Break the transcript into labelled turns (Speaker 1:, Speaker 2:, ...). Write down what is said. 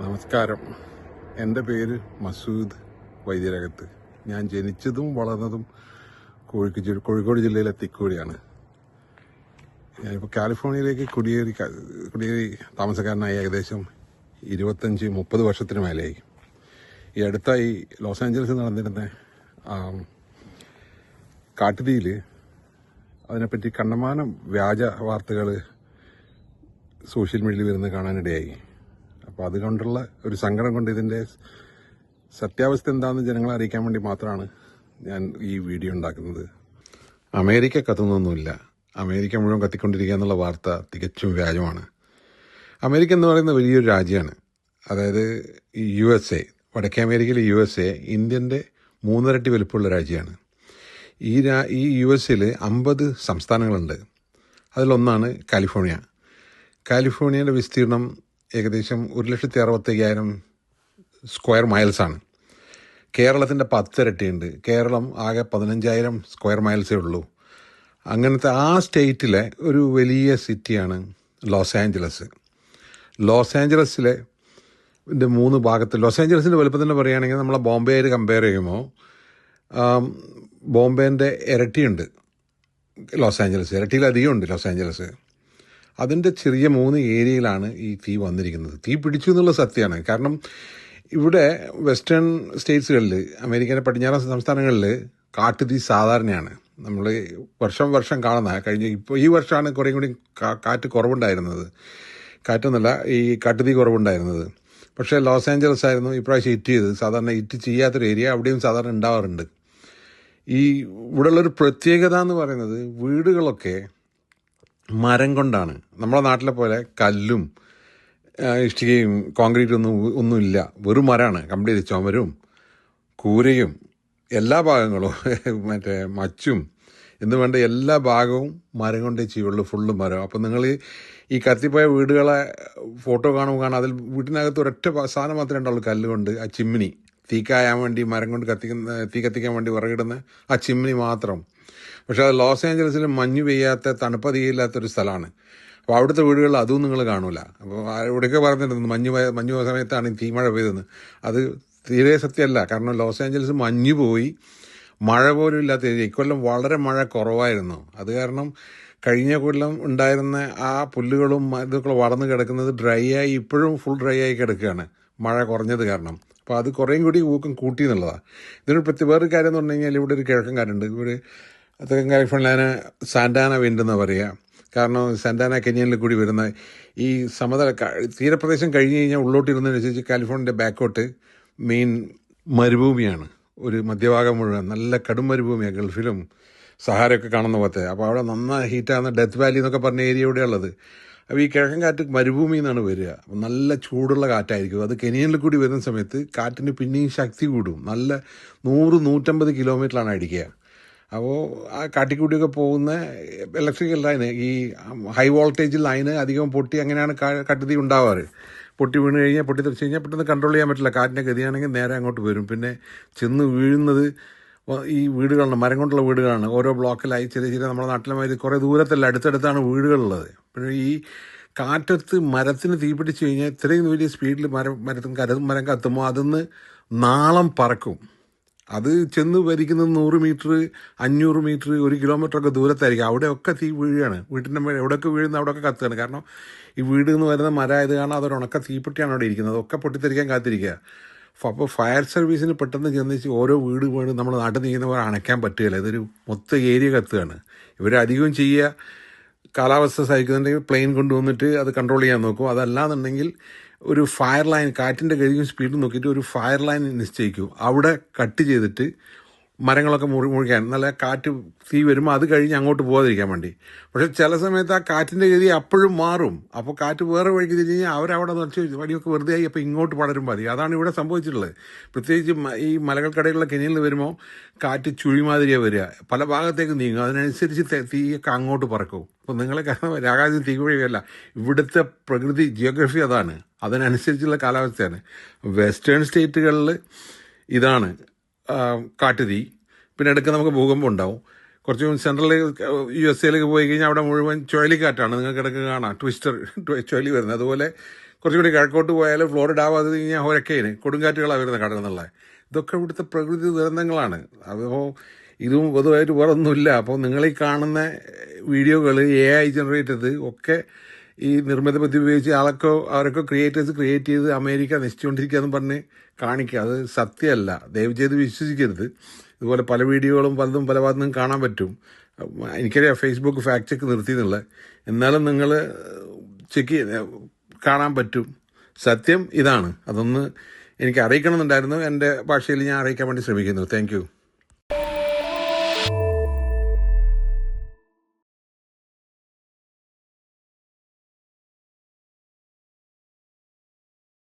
Speaker 1: നമസ്കാരം. എന്റെ പേര് മസൂദ് വൈദ്യരകത്ത്. ഞാൻ ജനിച്ചതും വളർന്നതും കോഴിക്കോട് കോഴിക്കോട് ജില്ലയിലെ തിക്കോടിയാണ്. ഞാനിപ്പോൾ കാലിഫോർണിയയിലേക്ക് കുടിയേറി കുടിയേറി താമസക്കാരനായി ഏകദേശം ഇരുപത്തഞ്ച് മുപ്പത് വർഷത്തിന് മേലെയായി ഈ അടുത്തായി ലോസ് ആഞ്ചലസിൽ നടന്നിരുന്ന കാട്ടുതീയിൽ അതിനെപ്പറ്റി കണ്ടമാനം വ്യാജ വാർത്തകൾ സോഷ്യൽ മീഡിയയിൽ വരുന്നത് കാണാനിടയായി. അപ്പോൾ അതുകൊണ്ടുള്ള ഒരു സങ്കടം കൊണ്ട് ഇതിന്റെ സത്യാവസ്ഥ എന്താണെന്ന് ജനങ്ങളെ അറിയിക്കാൻ വേണ്ടി മാത്രമാണ് ഞാൻ ഈ വീഡിയോ ഉണ്ടാക്കുന്നത്. അമേരിക്ക കത്തുന്നൊന്നുമില്ല. അമേരിക്ക മുഴുവൻ കത്തിക്കൊണ്ടിരിക്കുക എന്നുള്ള വാർത്ത തികച്ചും വ്യാജമാണ്. അമേരിക്ക എന്ന് പറയുന്ന വലിയൊരു രാജ്യമാണ്. അതായത് യു എസ് എ വടക്കേ അമേരിക്കയിലെ യു എസ് എ ഇന്ത്യന്റെ മൂന്നരട്ടി വലുപ്പമുള്ള രാജ്യമാണ്. ഈ രാ ഈ യു എസ് എയിൽ അമ്പത് സംസ്ഥാനങ്ങളുണ്ട്. അതിലൊന്നാണ് കാലിഫോർണിയ. കാലിഫോർണിയയുടെ വിസ്തീർണം ഏകദേശം ഒരു ലക്ഷത്തി അറുപത്തയ്യായിരം സ്ക്വയർ മൈൽസാണ്. കേരളത്തിന്റെ പത്തിരട്ടിയുണ്ട്. കേരളം ആകെ പതിനഞ്ചായിരം സ്ക്വയർ മൈൽസേ ഉള്ളൂ. അങ്ങനത്തെ ആ സ്റ്റേറ്റിലെ ഒരു വലിയ സിറ്റിയാണ് ലോസ് ആഞ്ചലസ്. ലോസ് ആഞ്ചലസിലെ മൂന്ന് ഭാഗത്ത് ലോസ് ആഞ്ചലസിന്റെ വലുപ്പം തന്നെ പറയുകയാണെങ്കിൽ നമ്മളെ ബോംബെയിൽ കമ്പയർ ചെയ്യുമ്പോൾ ബോംബെന്റെ ഇരട്ടിയുണ്ട്. ലോസ് ആഞ്ചലസ് ഇരട്ടിയിലധികം ഉണ്ട് ലോസ് ആഞ്ചലസ്. അതിന്റെ ചെറിയ മൂന്ന് ഏരിയയിലാണ് ഈ തീ വന്നിരിക്കുന്നത്. തീ പിടിച്ചു എന്നുള്ള സത്യമാണ്. കാരണം ഇവിടെ വെസ്റ്റേൺ സ്റ്റേറ്റ്സുകളിൽ അമേരിക്കയിലെ പടിഞ്ഞാറൻ സംസ്ഥാനങ്ങളിൽ കാട്ടുതീ സാധാരണയാണ്. നമ്മൾ വർഷം വർഷം കാണുന്ന കഴിഞ്ഞ ഇപ്പോൾ ഈ വർഷമാണ് കുറേ കൂടി കാറ്റ് കുറവുണ്ടായിരുന്നത്. കാറ്റൊന്നല്ല ഈ കാട്ടുതീ കുറവുണ്ടായിരുന്നത്. പക്ഷേ ലോസ് ഏഞ്ചലസ് ആയിരുന്നു ഇപ്രാവശ്യം ഹിറ്റ് ചെയ്തത്. സാധാരണ ഹിറ്റ് ചെയ്യാത്തൊരു ഏരിയ അവിടെയും സാധാരണ ഉണ്ടാവാറുണ്ട്. ഈ ഇവിടെയുള്ളൊരു പ്രത്യേകത എന്ന് പറയുന്നത് വീടുകളൊക്കെ മരം കൊണ്ടാണ്. നമ്മുടെ നാട്ടിലെ പോലെ കല്ലും ഇഷ്ടികയും കോൺക്രീറ്റും ഒന്നും ഒന്നുമില്ല. വെറും മരമാണ് കംപ്ലീറ്റ് ചുമരും കൂരയും എല്ലാ ഭാഗങ്ങളും മറ്റേ മച്ചും എന്ന് വേണ്ട എല്ലാ ഭാഗവും മരം കൊണ്ടേ ചെയ്യുള്ളൂ. ഫുള്ള് മരം. അപ്പം നിങ്ങൾ ഈ കത്തിപ്പോയ വീടുകളെ ഫോട്ടോ കാണുമ്പോൾ കാണാം. അതിൽ വീട്ടിനകത്ത് ഒരൊറ്റ സാധനം മാത്രമേ ഉണ്ടാവുള്ളൂ കല്ലുകൊണ്ട് ആ ചിമ്മിനി. തീക്കായാൻ കായാൻ വേണ്ടി മരം കൊണ്ട് കത്തിക്കുന്ന തീ കത്തിക്കാൻ വേണ്ടി വിറകിടുന്ന ആ ചിമ്മിനി മാത്രം. പക്ഷെ അത് ലോസ് ഏഞ്ചലസിൽ മഞ്ഞ് പെയ്യാത്ത തണുപ്പതിയില്ലാത്തൊരു സ്ഥലമാണ്. അപ്പോൾ അവിടുത്തെ വീടുകളിൽ അതും നിങ്ങൾ കാണൂല. അപ്പോൾ ഇവിടെയൊക്കെ പറഞ്ഞിട്ടുണ്ട് മഞ്ഞ് മഞ്ഞ് സമയത്താണ് ഈ തീമഴ പെയ്തെന്ന് അത് തീരെ സത്യമല്ല. കാരണം ലോസ് ഏഞ്ചലസ് മഞ്ഞ് പോയി മഴ പോലും ഇല്ലാത്ത ഇക്കൊല്ലം വളരെ മഴ കുറവായിരുന്നു. അത് കാരണം കഴിഞ്ഞ കൊല്ലം ഉണ്ടായിരുന്ന ആ പുല്ലുകളും ഇതൊക്കെ വളർന്ന് കിടക്കുന്നത് ഡ്രൈ ആയി ഇപ്പോഴും ഫുൾ ഡ്രൈ ആയി കിടക്കുകയാണ്. മഴ കുറഞ്ഞത് കാരണം. അപ്പോൾ അത് കുറേയും കൂടി ഊക്കം കൂട്ടി എന്നുള്ളതാണ്. ഇതിനൊരു പ്രത്യേക വേറൊരു കാര്യം എന്ന് പറഞ്ഞു കഴിഞ്ഞാൽ ഇവിടെ ഒരു കിഴക്കൻ കാര്യമുണ്ട് ഇവിടെ തെക്കൻ കാലിഫോർണിയനെ സാന്റാന വിൻഡെന്ന് പറയുക കാരണം സാന്റാന കെനിയനിൽ കൂടി വരുന്ന ഈ സമതല തീരപ്രദേശം കഴിഞ്ഞ് കഴിഞ്ഞാൽ ഉള്ളോട്ടിരുന്നതിനനുസരിച്ച് കാലിഫോർണിയന്റെ ബാക്കോട്ട് മെയിൻ മരുഭൂമിയാണ്. ഒരു മധ്യഭാഗം മുഴുവൻ നല്ല കടും മരുഭൂമിയാണ് ഗൾഫിലും സഹാരയൊക്കെ കാണുന്ന പോലത്തെ. അപ്പോൾ അവിടെ നന്നായി ഹീറ്റാകുന്ന ഡെത്ത് വാലി എന്നൊക്കെ പറഞ്ഞ ഏരിയ ഇവിടെ ഉള്ളത്. അപ്പോൾ ഈ കിഴക്കൻ കാറ്റ് മരുഭൂമി എന്നാണ് വരിക. നല്ല ചൂടുള്ള കാറ്റായിരിക്കും. അത് കെനിയനിൽ കൂടി വരുന്ന സമയത്ത് കാറ്റിന് പിന്നെയും ശക്തി കൂടും. നല്ല നൂറ് നൂറ്റമ്പത് കിലോമീറ്ററാണ് അടിക്കുക. അപ്പോൾ ആ കാട്ടിക്കൂട്ടിയൊക്കെ പോകുന്ന ഇലക്ട്രിക്കൽ ലൈന് ഈ ഹൈ വോൾട്ടേജ് ലൈന് അധികം പൊട്ടി അങ്ങനെയാണ് കട്ടുതി ഉണ്ടാവാറ്. പൊട്ടി വീണ് കഴിഞ്ഞാൽ പൊട്ടി തെറിച്ച് കഴിഞ്ഞാൽ പെട്ടെന്ന് കൺട്രോൾ ചെയ്യാൻ പറ്റില്ല. കാറ്റിന്റെ ഗതിയാണെങ്കിൽ നേരെ അങ്ങോട്ട് വരും. പിന്നെ ചെന്ന് വീഴുന്നത് ഈ വീടുകളാണ് മരം കൊണ്ടുള്ള വീടുകളാണ്. ഓരോ ബ്ലോക്കിലായി ചെറിയ ചെറിയ നമ്മുടെ നാട്ടിലെ മാതിരി കുറേ ദൂരത്തല്ല അടുത്തടുത്താണ് വീടുകളുള്ളത്. പിന്നെ ഈ കാറ്റത്ത് മരത്തിന് തീപിടിച്ച് കഴിഞ്ഞാൽ ഇത്രയും വലിയ സ്പീഡിൽ മരം മരത്തും കര മരം കത്തുമ്പോൾ അതിന്ന് നാളം പറക്കും. അത് ചെന്ന് ഭരിക്കുന്നത് നൂറ് മീറ്റർ അഞ്ഞൂറ് മീറ്റർ ഒരു കിലോമീറ്റർ ഒക്കെ ദൂരത്തായിരിക്കും. അവിടെയൊക്കെ തീ വീഴുകയാണ്. വീട്ടിന്റെ മേലെ എവിടെയൊക്കെ വീഴുന്ന അവിടെയൊക്കെ കത്തുകയാണ്. കാരണം ഈ വീട് നിന്ന് വരുന്ന മര ആയത് കാരണം അതൊരു ഉണക്ക തീപ്പെട്ടിയാണ് അവിടെ ഇരിക്കുന്നത്. അതൊക്കെ പൊട്ടിത്തെറിക്കാൻ കാത്തിരിക്കുക. അപ്പോൾ ഫയർ സർവീസിന് പെട്ടെന്ന് ചെന്നിച്ച് ഓരോ വീട് വീണ് നമ്മൾ നാട്ടിൽ നീങ്ങുന്നവർ അണയ്ക്കാൻ പറ്റുകയില്ല. ഇതൊരു മൊത്തം ഏരിയ കത്തുകയാണ്. ഇവരധികം ചെയ്യുക. കാലാവസ്ഥ സഹിക്കുന്നുണ്ടെങ്കിൽ പ്ലെയിൻ കൊണ്ടുവന്നിട്ട് അത് കൺട്രോൾ ചെയ്യാൻ നോക്കും. അതല്ലാന്നുണ്ടെങ്കിൽ ഒരു ഫയർ ലൈൻ കാറ്റിന്റെ ഗതിയും സ്പീഡും നോക്കിയിട്ട് ഒരു ഫയർ ലൈൻ നിശ്ചയിക്കും. അവിടെ കട്ട് ചെയ്തിട്ട് മരങ്ങളൊക്കെ മുറി മുറിക്കാൻ. നല്ല കാറ്റ് തീ വരുമ്പോൾ അത് കഴിഞ്ഞ് അങ്ങോട്ട് പോകാതിരിക്കാൻ വേണ്ടി. പക്ഷേ ചില സമയത്ത് ആ കാറ്റിന്റെ ഗതി അപ്പോഴും മാറും. അപ്പോൾ കാറ്റ് വേറെ വഴിക്ക് തിരിഞ്ഞ് കഴിഞ്ഞാൽ അവരവിടെ നിറച്ച് വടിയൊക്കെ വെറുതെ ആയി അപ്പോൾ ഇങ്ങോട്ട് പടരും മതി അതാണ് ഇവിടെ സംഭവിച്ചിട്ടുള്ളത്. പ്രത്യേകിച്ച് ഈ മലകൾക്കടയിലുള്ള കെനിയിൽ വരുമ്പോൾ കാറ്റ് ചുഴിമാതിരിയാണ് വരിക. പല ഭാഗത്തേക്ക് നീങ്ങും. അതിനനുസരിച്ച് തീയൊക്കെ അങ്ങോട്ട് പറക്കും. അപ്പോൾ നിങ്ങളെ കാരണം ആകാശം തീ വഴിയല്ല ഇവിടുത്തെ പ്രകൃതി ജിയോഗ്രഫി അതാണ്. അതിനനുസരിച്ചുള്ള കാലാവസ്ഥയാണ്. വെസ്റ്റേൺ സ്റ്റേറ്റുകളിൽ ഇതാണ് കാട്ടുതീ. പിന്നെ ഇടയ്ക്ക് നമുക്ക് ഭൂകമ്പം ഉണ്ടാവും. കുറച്ച് സെൻട്രൽ യു എസ് എയിലേക്ക് പോയി കഴിഞ്ഞാൽ അവിടെ മുഴുവൻ ചുഴലിക്കാറ്റാണ്. നിങ്ങൾക്ക് ഇടയ്ക്ക് കാണാം. ട്വിസ്റ്റർ ചുഴലി വരുന്നത്. അതുപോലെ കുറച്ചുകൂടി കിഴക്കോട്ട് പോയാൽ ഫ്ലോറിഡ ആവാതെ കഴിഞ്ഞാൽ ഹൊരക്കേന് കൊടുങ്കാറ്റുകളാണ് വരുന്നത് കടന്നുള്ളത് ഇതൊക്കെ ഇവിടുത്തെ പ്രകൃതി ദുരന്തങ്ങളാണ്. അപ്പോൾ ഇതും പൊതുവായിട്ട് വേറെ ഒന്നുമില്ല അപ്പോൾ നിങ്ങൾ ഈ കാണുന്ന വീഡിയോകൾ എ ഐ ജനറേറ്റ് ചെയ്ത് ഒക്കെ ഈ നിർമ്മിത ബുദ്ധി ഉപയോഗിച്ച് ആളൊക്കെ അവരൊക്കെ ക്രിയേറ്റേഴ്സ് ക്രിയേറ്റ് ചെയ്ത് അമേരിക്ക നശിച്ചുകൊണ്ടിരിക്കുക എന്ന് പറഞ്ഞ് കാണിക്കുക. അത് സത്യമല്ല. ദയവ് ചെയ്ത് വിശ്വസിക്കരുത്. ഇതുപോലെ പല വീഡിയോകളും പലതും പല ഭാഗത്തും കാണാൻ പറ്റും. എനിക്കറിയാം ഫേസ്ബുക്ക് ഫാക്ട് ചെക്ക് നിർത്തി എന്നുള്ളത് എന്നാലും നിങ്ങൾ ചെക്ക് കാണാൻ പറ്റും. സത്യം ഇതാണ്. അതൊന്ന് എനിക്ക് അറിയിക്കണമെന്നുണ്ടായിരുന്നു. എന്റെ ഭാഷയിൽ ഞാൻ അറിയിക്കാൻ വേണ്ടി ശ്രമിക്കുന്നു. താങ്ക്